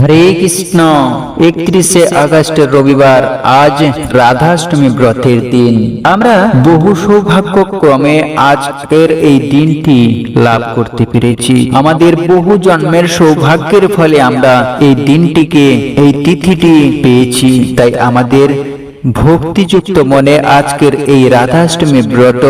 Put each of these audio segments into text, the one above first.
হরে কৃষ্ণ, একত্রিশে আগস্ট রবিবার, আজ রাধাষ্টমী ব্রতের দিন। আমরা বহু সৌভাগ্য ক্রমে আজকের এই দিনটি লাভ করতে পেরেছি। আমাদের বহু জন্মের সৌভাগ্যের ফলে আমরা এই দিনটিকে, এই তিথিটি পেয়েছি। তাই আমাদের ভক্তিযুক্ত মনে আজকের এই রাধাষ্টমী ব্রত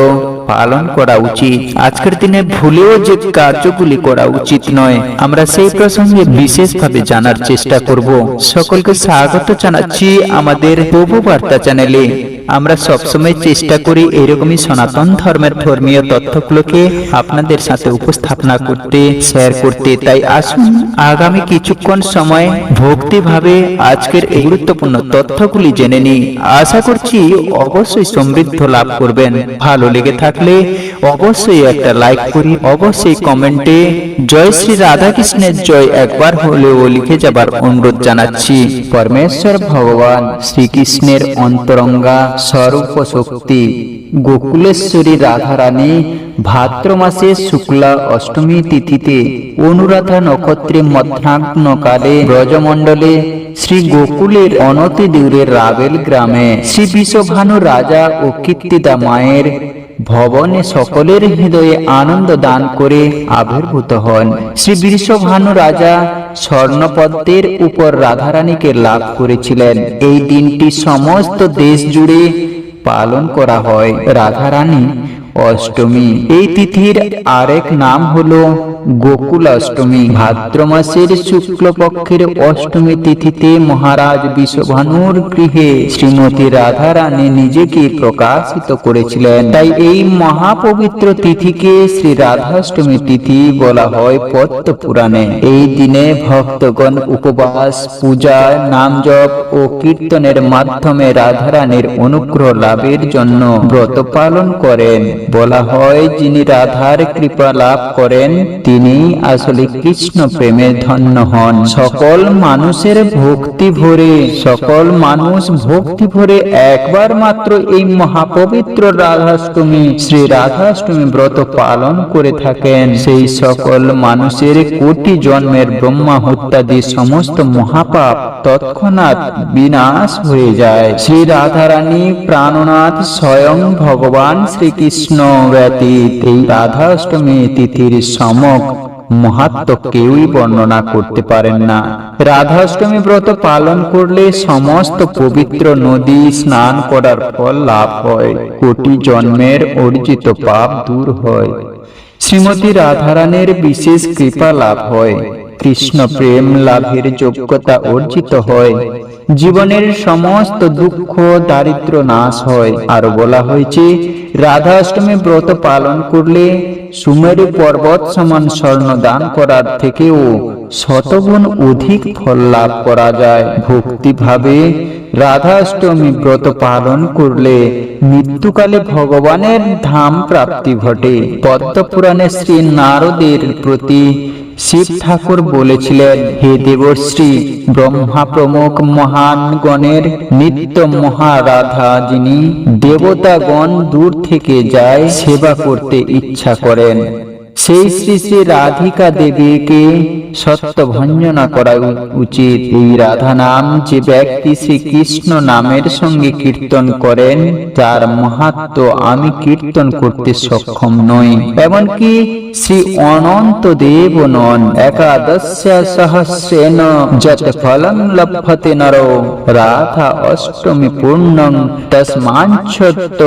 পালন করা উচিত। আজকের দিনে ভুলেও যে কার্যগুলি করা উচিত নয়, আমরা সেই প্রসঙ্গে বিশেষভাবে জানার চেষ্টা করব। সকলকে স্বাগত জানাচ্ছি আমাদের প্রভু বার্তা চ্যানেলে। আমরা সবসময় চেষ্টা করি এরকমই সনাতন ধর্মের ধর্মীয় তথ্যগুলোকে আপনাদের সাথে উপস্থাপনা করতে শেয়ার করতে। তাই আসুন আগামী কিছুক্ষণ সময় ভক্তিভাবে আজকের এই গুরুত্বপূর্ণ তথ্যগুলি জেনে নিই। আশা করছি অবশ্যই সমৃদ্ধ লাভ করবেন। ভালো লেগে থাকলে অবশ্যই একটা লাইক করি, অবশ্যই কমেন্টে জয় শ্রী রাধাকৃষ্ণের জয় একবার হলেও লিখে যাবার অনুরোধ জানাচ্ছি। পরমেশ্বর ভগবান শ্রীকৃষ্ণের অন্তরঙ্গা। স্বরূপ শক্তি গোকুলেশ্বরী রাধারানী ভাদ্র মাসে শুক্লা অষ্টমী তিথিতে অনুরাধা নক্ষত্রে মধ্যাহ্নকালে ব্রজমণ্ডলে শ্রী গোকুলের অনতি দূরের রাবেল গ্রামে শ্রী বিশ্বভানু রাজা ও কীর্তিদা মায়ের ভবনে সকলের হৃদয়ে আনন্দ দান করে আবির্ভূত হন। শ্রী বৃষভানু রাজা স্বর্ণপদ্মের উপর রাধারানীকে লাভ করেছিলেন। এই দিনটি সমস্ত দেশ জুড়ে পালন করা হয়। রাধারানী অষ্টমী। এই তিথির আরেক নাম হলো গোকুল অষ্টমী ভাদ্র মাসের শুক্লপক্ষের অষ্টমী তিথিতে মহারাজ বিশ্বভানুর গৃহে শ্রীমতী রাধা রানী নিজেকে প্রকাশিত করেছিলেন। তাই এই মহাপবিত্র তিথিকে শ্রী রাধাষ্টমী তিথি বলা হয় পদ্ম পুরাণে এই দিনে ভক্তগণ উপবাস, পূজা, নাম জপ ও কীর্তনের মাধ্যমে রাধারানীর অনুগ্রহ লাভের জন্য ব্রত পালন করেন। বলা হয়, যিনি রাধার কৃপা লাভ করেন, তিনি আসলে কৃষ্ণ প্রেমে ধন্য হন, সকল মানুষের ভক্তি ভরে, সকল মানুষ ভক্তি ভরে একবার মাত্র এই মহাপবিত্র রাধাষ্টমী, শ্রী রাধাষ্টমী ব্রত পালন করে থাকেন। সেই সকল মানুষের কোটি জন্মের ব্রহ্মা হত্যাদি সমস্ত মহাপাপ তৎক্ষণাৎ বিনাশ হয়ে যায়। শ্রী রাধারানী প্রাণনাথ স্বয়ং ভগবান শ্রীকৃষ্ণ ব্যতীত এই রাধাষ্টমী তিথির সমক মহাত্ম কেউই বর্ণনা করতে পারেন না। রাধাষ্টমী ব্রত পালন করলে সমস্ত পবিত্র নদী স্নান করার ফল লাভ হয়। কোটি জন্মের অর্জিত পাপ দূর হয়। শ্রীমতী রাধারানের বিশেষ কৃপা লাভ হয়। কৃষ্ণ প্রেম লাভের যোগ্যতা অর্জিত হয়। জীবনের সমস্ত দুঃখ, দারিদ্র নাশ হয়। আর বলা হয়েছে রাধা অষ্টমী ব্রত পালন করলে সুমেরু পর্বত সমান স্বর্ণ দান করার থেকেও শতগুণ অধিক ফল লাভ করা যায়। ভক্তিভাবে রাধাষ্টমী ব্রত পালন করলে মৃত্যুকালে ভগবানের ধাম প্রাপ্তি ঘটে। পদ্মপুরাণে শ্রী নারদের প্রতি শিব ঠাকুর বলেছিলেন, হে দেবশ্রী, ব্রহ্মা প্রমুখ মহান গণের নিত্য মহারাধা যিনি দেবতাগণ দূর থেকে যায় সেবা করতে ইচ্ছা করেন। সেই শ্রী শ্রী রাধিকা দেবীকে সত্য ভঞ্জনা করা উচিত। এই রাধা নাম যে ব্যক্তি শ্রীকৃষ্ণ নামের সঙ্গে কীর্তন করেন, তার মাহাত্ম আমি কীর্তন করতে সক্ষম নই। এমনকি শ্রী অনন্ত দেব নন একাদশ সহস্রেন যত নর। রাধা অষ্টমী পূর্ণং তসমাঞ্ছত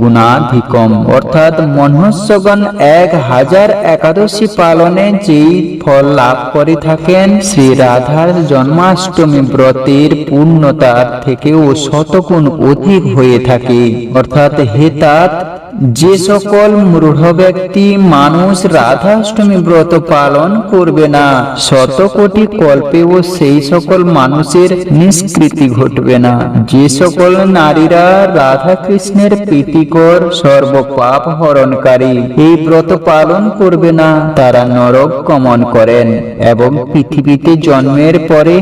গুণাধিকম। অর্থাৎ মনুষ্যগণ এক হাজার একাদশী পালনে যেই ফল লাভ করে থাকেন। শ্রী রাধার জন্মাষ্টমী ব্রতের পূর্ণতার থেকেও শতগুণ অধিক হয়ে থাকে। অর্থাৎ হেতাত যে সকল মূঢ় ব্যক্তি মানুষ রাধাষ্টমী ব্রত পালন করবে না শত কোটি কল্পেও সেই সকল মানুষের নিষ্কৃতি ঘটবে না। যে সকল নারীরা রাধা কৃষ্ণের প্রীতিকর সর্বপাপ হরণকারী, এই ব্রত পালন করবে না, তারা নরক গমন করেন এবং পৃথিবীতে জন্মের পরে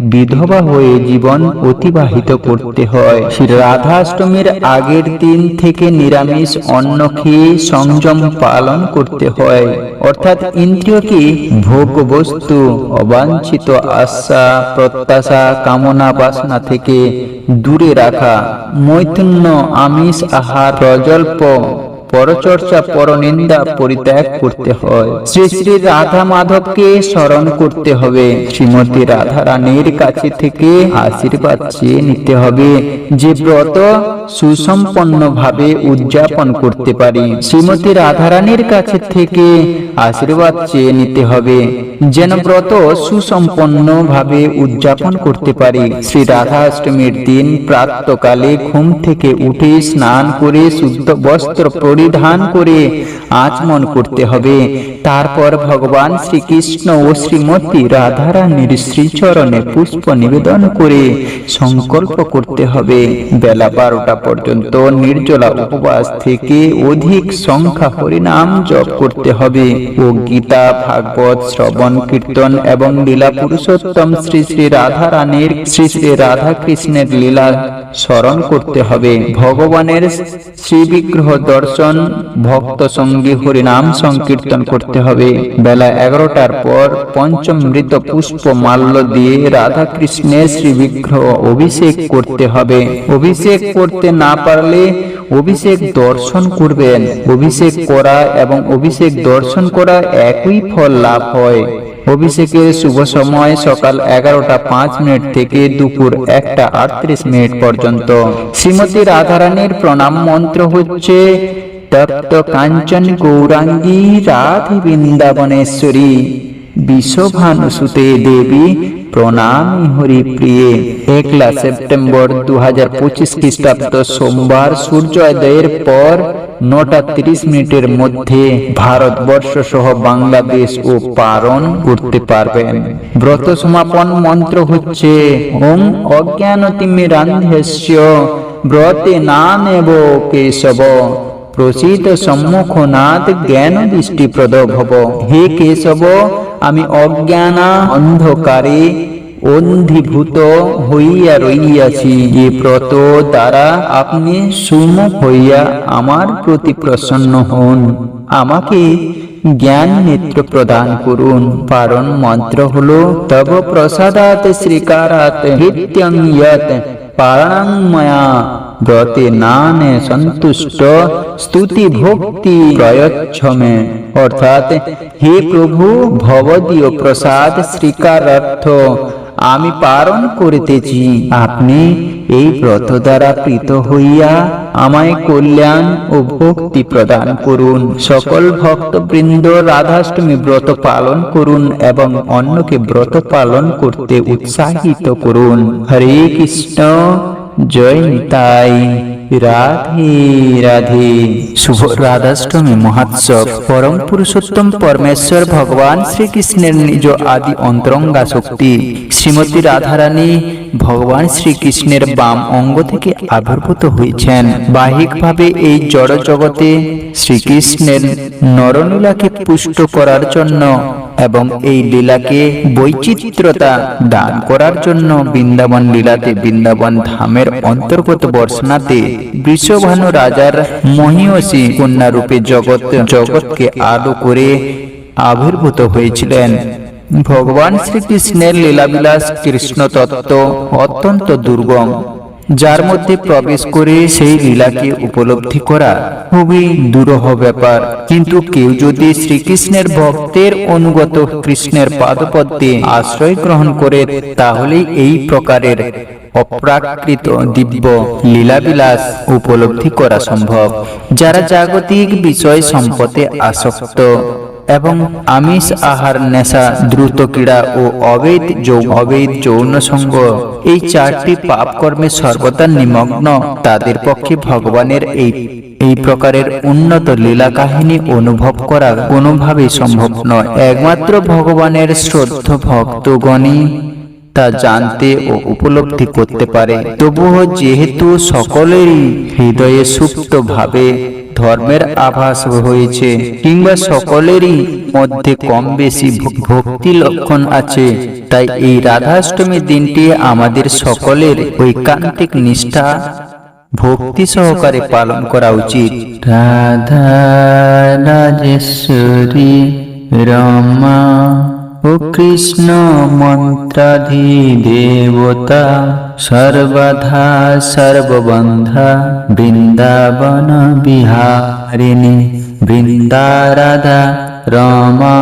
বিধবা হয়ে জীবন অতিবাহিত করতে হয়। শ্রী রাধাষ্টমীর আগের দিন থেকে নিরামিষ অন্ন খেয়ে সংযম পালন করতে হয়। অর্থাৎ ইন্দ্রিয়কে ভোগ বস্তু, অবাঞ্ছিত আশা, প্রত্যাশা, কামনা বাসনা থেকে দূরে রাখা। মৈথুন্য আমিষ আহার প্রজল্প পরচর্চা, পরনিন্দা পরিত্যাগ করতে হয়। শ্রী শ্রী রাধা মাধবকে স্মরণ করতে হবে। শ্রীমতী রাধা রানীর কাছে থেকে আশীর্বাদ চেয়ে নিতে হবে। যে ব্রত সুসম্পন্ন ভাবে উদযাপন করতে পারি, শ্রীমতী রাধা রানীর কাছে থেকে আশীর্বাদ চেয়ে নিতে হবে। যেন ব্রত সুসম্পন্ন ভাবে উদযাপন করতে পারি। শ্রী রাধা অষ্টমীর দিন প্রাতকালে ঘুম থেকে উঠে স্নান করে শুদ্ধ বস্ত্র পরিধান করে আচমন করতে হবে। তারপর ভগবান শ্রীকৃষ্ণ ও শ্রীমতী রাধারানীর শ্রীচরণে পুষ্প নিবেদন করে সংকল্প করতে হবে। বেলা বারোটা পর্যন্ত নির্জলা উপবাস থেকে অধিক সংখ্যা হরিনাম জপ করতে হবে। ও গীতা, ভাগবত, শ্রবণ, কীর্তন এবং লীলা পুরুষোত্তম শ্রী শ্রী রাধা রানীর শ্রী শ্রী রাধা কৃষ্ণের লীলা স্মরণ করতে হবে। ভগবানের শ্রী বিগ্রহ দর্শন ভক্ত সঙ্গী হরিনাম সংকীর্তন করতে হবে। বেলা এগারোটার পর পঞ্চম মৃত পুষ্প মাল্য দিয়ে রাধা কৃষ্ণের শ্রী বিগ্রহ অভিষেক করতে হবে। অভিষেক করতে না পারলে অভিষেক দর্শন করবেন। অভিষেক করা এবং অভিষেক দর্শন করা একই ফল লাভ হয়। অভিষেকের শুভ সময় সকাল এগারোটা পাঁচ মিনিট থেকে দুপুর একটা আটত্রিশ মিনিট পর্যন্ত। শ্রীমতী রাধারানীর প্রণাম মন্ত্র হচ্ছে তপ্ত কাঞ্চন গৌরাঙ্গী রাধে বৃন্দাবনেশ্বরী বিশ্বভানুসুতে দেবী, প্রণামী হরি প্রিয়ে একলা সেপ্টেম্বর দু হাজার পঁচিশ খ্রিস্টাব্দ সোমবার সূর্যোদয়ের পর নটা তিরিশ মিনিটের মধ্যে ভারতবর্ষ সহ বাংলাদেশ ও পারণ করতে পারবেন। ব্রত সমাপন মন্ত্র হচ্ছে ওম অজ্ঞানতিমিরান্ধস্য ব্রতে না নেব কেশব। প্রসিত সম্মুখনাথ জ্ঞান দৃষ্টিপ্রদ ভব। হে কেশব, আমি অজ্ঞানা অন্ধকারে অন্ধীভূত হইয়া রইয়াছি। যে ব্রত দ্বারা আপনি সুমুখ হইয়া আমার প্রতি প্রসন্ন হন, আমাকে জ্ঞান নেত্র প্রদান করুন। পারণ মন্ত্র হলো, তব প্রসাদাত শ্রীকারাত হৃত্যং ইয়ত পারণং ময়া ব্রতে নানে সন্তুষ্ট, স্তুতি ভক্তি প্রয়চ্ছমে। অর্থাৎ, হে প্রভু ভবদীয় প্রসাদ শ্রীকারার্থ আমি পালন করিতেছি। আপনি এই ব্রত দ্বারা প্রীত হইয়া আমায় কল্যাণ ও ভক্তি প্রদান করুন। সকল ভক্তবৃন্দ রাধাষ্টমী ব্রত পালন করুন এবং অন্যকে ব্রত পালন করতে উৎসাহিত করুন। হরে কৃষ্ণ। জয় নিতাই। রাধে রাধে। শুভ রাধাষ্টমী মহোৎসব। পরম পুরুষোত্তম পরমেশ্বর ভগবান শ্রীকৃষ্ণের নিজ আদি অন্তরঙ্গা শক্তি। শ্রীমতী রাধারানী ভগবান শ্রীকৃষ্ণের বাম অঙ্গ থেকে আবির্ভূত হয়েছেন। বাহিকভাবে এই জড় জগতে শ্রীকৃষ্ণের নরলীলাকে পুষ্ট করার জন্য এবং এই লীলাকে বৈচিত্র্যতা দান করার জন্য বৃন্দাবন লীলাতে বৃন্দাবন ধামের অন্তর্গত বর্ষনাতে বৃষভানু রাজার মহিয়সী কন্যা রূপে জগৎ, জগৎকে আলো করে আবির্ভূত হয়েছিলেন। ভগবান শ্রীকৃষ্ণের লীলাবিলাস কৃষ্ণ তত্ত্ব অত্যন্ত দুর্গম। যার মধ্যে প্রবেশ করে সেই লীলাকে উপলব্ধি করা খুবই দুরূহ ব্যাপার। কিন্তু কেউ যদি শ্রীকৃষ্ণের ভক্তের অনুগত কৃষ্ণের পাদপদ্মে আশ্রয় গ্রহণ করে তাহলে এই প্রকারের অপ্রাকৃত দিব্য লীলাবিলাস উপলব্ধি করা সম্ভব। যারা জাগতিক বিষয় সম্পদে আসক্ত এবং আমিষ আহার নেশা, দ্রুত ক্রীড়া ও অবৈধ যৌ অবৈধ যৌন সঙ্গ এই চারটি পাপ কর্মে সর্বদা নিমগ্ন। তাদের পক্ষে ভগবানের এই এই প্রকারের উন্নত লীলা কাহিনী অনুভব করা কোনোভাবেই সম্ভব নয়। একমাত্র ভগবানের শ্রদ্ধ ভক্তগণই তা জানতে ও উপলব্ধি করতে পারে। তবুও যেহেতু সকলেরই হৃদয়ে সুপ্ত ভাবে ধর্মের আভাস হয়েছে কিংবা সকলেরই মধ্যে কম বেশি ভক্তি লক্ষণ আছে। তাই এই রাধাষ্টমী দিনটি আমাদের সকলের ঐকান্তিক নিষ্ঠা, ভক্তি সহকারে পালন করা উচিত। রাধা রাজেশ্বরী রমা। ও কৃষ্ণ মন্ত্রাধি দেবতা, সর্বধা সর্ববন্ধা, বৃন্দাবন বিহারিণী, বৃন্দারাধা রমা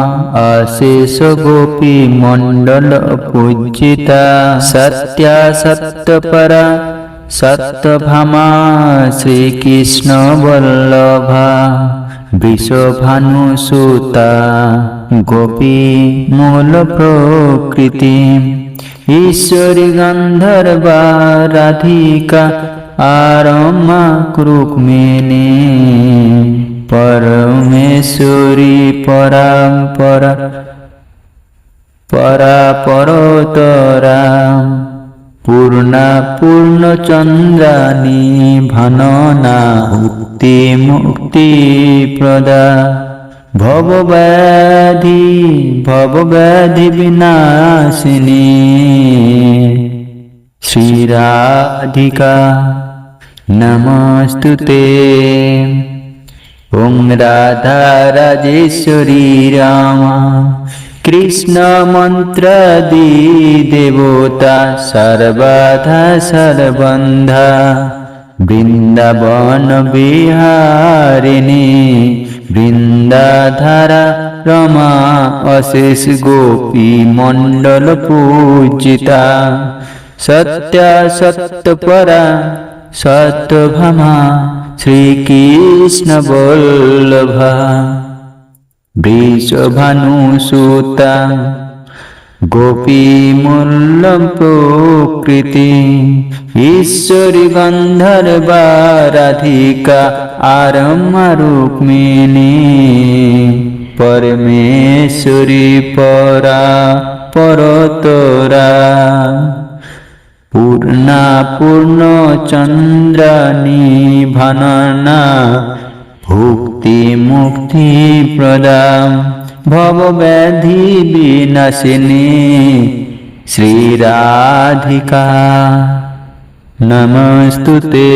অশেষ গোপী মণ্ডল পূজিতা, সত্যা সত্যপরা সত্যভামা শ্রীকৃষ্ণ বল্লভা। বিশ্বভানুসুতা গোপী মূল প্রকৃতি ঈশ্বরী গন্ধর্বা রাধিকা আরমা রুক্মিণী পরমেশ্বরী পরাম্পরা পরাপরতরা পূর্ণা পূর্ণচন্দ্রাণী ভননা মুক্তি মুক্তি প্রদা ভবব্যাধি ভবব্যাধি বিনাশিনী শ্রীরাধিকা নমস্তুতে ওম রাধা রাজেশ্বরী রামা কৃষ্ণ মন্ত্র দি দেবতা সর্বধা সর্বন্ধা। বৃন্দাবন বিহারিণী, বৃন্দাধারা রমা, অশেষ গোপী মণ্ডল পূজিতা। সত্যা সত্যপরা সত্যভামা শ্রীকৃষ্ণ বল্লভা। বৃষভানুসুতা গোপী মূল্যম প্রকৃতি ঈশ্বরী গন্ধর্বা রাধিকা আরম্মা রুক্মিণী পরমেশ্বরী পরা পরতরা, পূর্ণা পূর্ণ চন্দ্রাণী ভাননা, ভুক্তি মুক্তি প্রদাম। ভবব্যাধি বিনাশিনী শ্রীরাধিকা। নমস্তুতে।